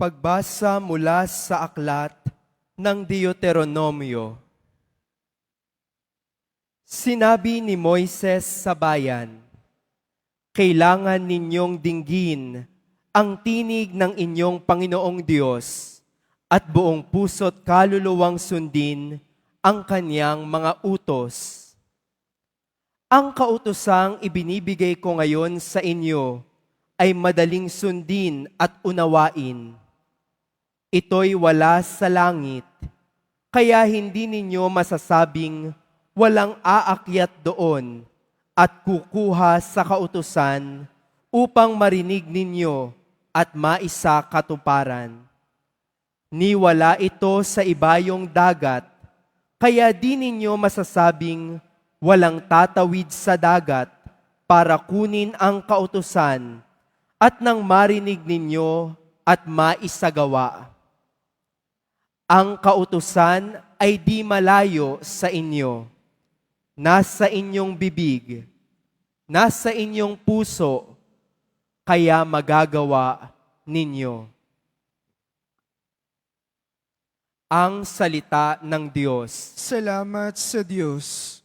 Pagbasa mula sa aklat ng Deuteronomio. Sinabi ni Moises sa bayan, Kailangan ninyong dinggin ang tinig ng inyong Panginoong Diyos at buong puso't kaluluwang sundin ang kanyang mga utos. Ang kautosang ibinibigay ko ngayon sa inyo ay madaling sundin at unawain. Ito'y wala sa langit, kaya hindi ninyo masasabing walang aakyat doon at kukuha sa kautusan upang marinig ninyo at maisa katuparan. Niwala ito sa ibayong dagat, kaya di ninyo masasabing walang tatawid sa dagat para kunin ang kautusan at nang marinig ninyo at maisagawa. Ang kautusan ay di malayo sa inyo, nasa inyong bibig, nasa inyong puso, kaya magagawa ninyo. Ang salita ng Diyos. Salamat sa Diyos.